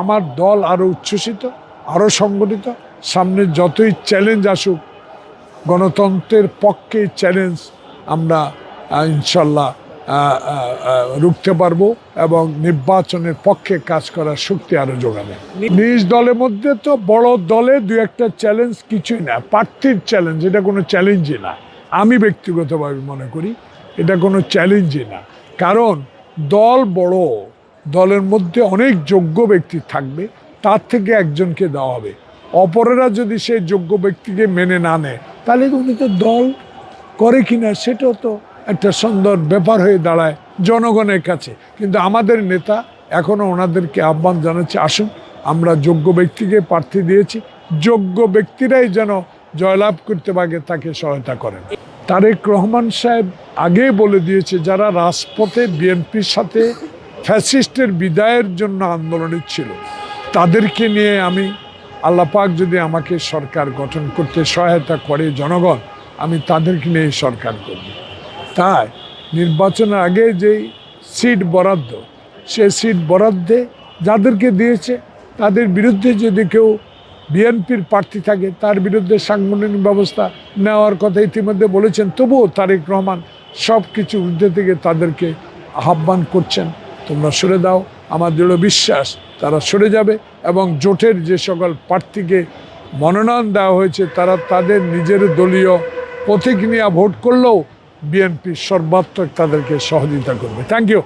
আমার দল আরও উচ্ছ্বসিত আরও সংগঠিত, সামনে যতই চ্যালেঞ্জ আসুক, গণতন্ত্রের পক্ষে চ্যালেঞ্জ আমরা ইনশাল্লাহ রুখতে পারব এবং নির্বাচনের পক্ষে কাজ করার শক্তি আরও যোগাবে। নিজ দলের মধ্যে তো বড় দলে দু একটা চ্যালেঞ্জ কিছুই না, প্রার্থীর চ্যালেঞ্জ এটা কোনো চ্যালেঞ্জই না। আমি ব্যক্তিগতভাবে মনে করি এটা কোনো চ্যালেঞ্জই না। কারণ দল বড় দলের মধ্যে অনেক যোগ্য ব্যক্তি থাকবে, তার থেকে একজনকে দেওয়া হবে। অপরেরা যদি সেই যোগ্য ব্যক্তিকে মেনে না নেয়, তাহলে উনি তো দল করে কিনা সেটাও তো একটা সুন্দর ব্যাপার হয়ে দাঁড়ায় জনগণের কাছে। কিন্তু আমাদের নেতা এখনও ওনাদেরকে আহ্বান জানাচ্ছে, আসুন আমরা যোগ্য ব্যক্তিকে প্রার্থী দিয়েছি, যোগ্য ব্যক্তিরাই যেন জয়লাভ করতে পারে তাকে সহায়তা করেন। তারেক রহমান সাহেব আগেই বলে দিয়েছে, যারা রাজপথে বিএনপির সাথে ফ্যাসিস্টের বিদায়ের জন্য আন্দোলনে ছিল। তাদেরকে নিয়ে আমি আল্লাপাক যদি আমাকে সরকার গঠন করতে সহায়তা করে জনগণ, আমি তাদেরকে নিয়ে সরকার করব। তাই নির্বাচনের আগে যেই সিট বরাদ্দ, সে সিট বরাদ্দে যাদেরকে দিয়েছে, তাদের বিরুদ্ধে যদি কেউ বিএনপির প্রার্থী থাকে, তার বিরুদ্ধে সাংগঠনিক ব্যবস্থা নেওয়ার কথা ইতিমধ্যে বলেছেন, তবুও তারেক রহমান সব কিছু ঊর্ধ্বে থেকে তাদেরকে আহ্বান করছেন। তোমরা সরে দাও। আমার দৃঢ় বিশ্বাস, তারা সরে যাবে এবং জোটের যে সকল প্রার্থীকে মনোনয়ন দেওয়া হয়েছে, তারা তাদের নিজের দলীয় প্রতীক নিয়ে ভোট করলেও বিএনপি সর্বাত্মক তাদেরকে সহযোগিতা করবে। Thank you